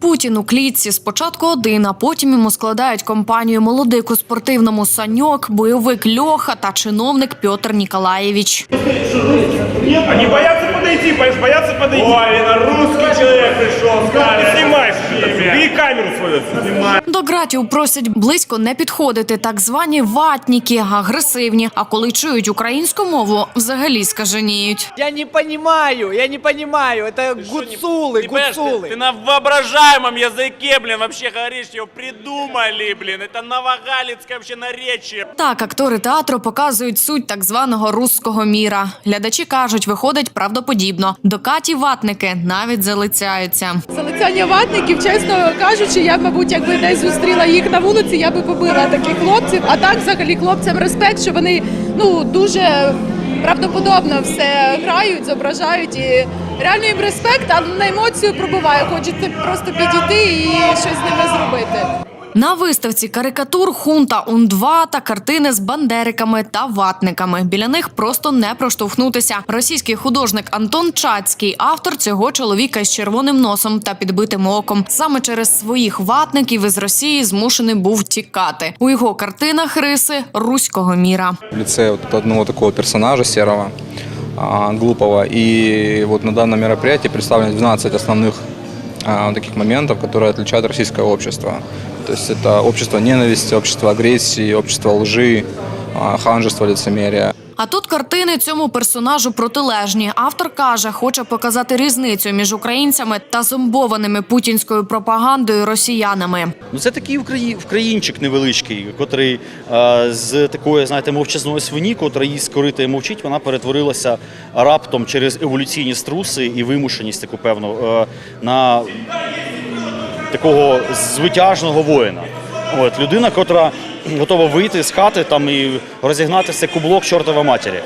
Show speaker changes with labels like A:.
A: Путін у клітці спочатку один, а потім йому складають компанію молодик у спортивному саньок, бойовик Льоха та чиновник Пьотр Ніколаєвич.
B: Они бояться подойти, бояться подойти. Ой, на русский человек прийшов, бери камеру свою. Снимай.
A: До ґратів просять близько не підходити, так звані ватніки, агресивні. А коли чують українську мову, взагалі скаженіють.
C: Я не понимаю, я не понимаю. Это гуцулы,
D: Понимаешь, ты,
C: гуцулы.
D: ты на воображаемом языке, блин, вообще говоришь, его придумали, блин. Это новогалицкое вообще наречие.
A: Так, актори театру показують суть так званого русского міра. Глядачі кажуть, виходить правдоподібно. До Каті ватники навіть залицяються.
E: Залицяння ватників, чесно кажучи, я, мабуть, якби десь зустріла їх на вулиці, я би побила таких хлопців. А так, взагалі, хлопцям респект, що вони ну дуже правдоподобно все грають, зображають і реально їм респект, а на емоцію пробуває. Хочеться просто підійти і щось з ними зробити.
A: На виставці карикатур хунта ун-2 та картини з бандериками та ватниками. Біля них просто не проштовхнутися. Російський художник Антон Чацький, автор цього чоловіка з червоним носом та підбитим оком. Саме через своїх ватників із Росії змушений був тікати. У його картинах риси руського міра.
F: в лице одного такого персонажа серого, а, глупого. И вот на данном мероприятии представлено 12 основных а, вот таких моментов, которые отличают российское общество. То есть это общество ненависти, общество агрессии, общество лжи, ханжества, лицемерия.
A: А тут картини цьому персонажу протилежні. Автор каже, хоче показати різницю між українцями та зомбованими путінською пропагандою росіянами.
G: Ну це такий Украї... українчик невеличкий, котрий з такої, знаєте, мовчазної свині, котра її скорити мовчить, вона перетворилася раптом через еволюційні струси і вимушеність таку певну е, на такого звитяжного воїна. От людина, котра готова вийти з хати там і розігнатися кублок чортова матері.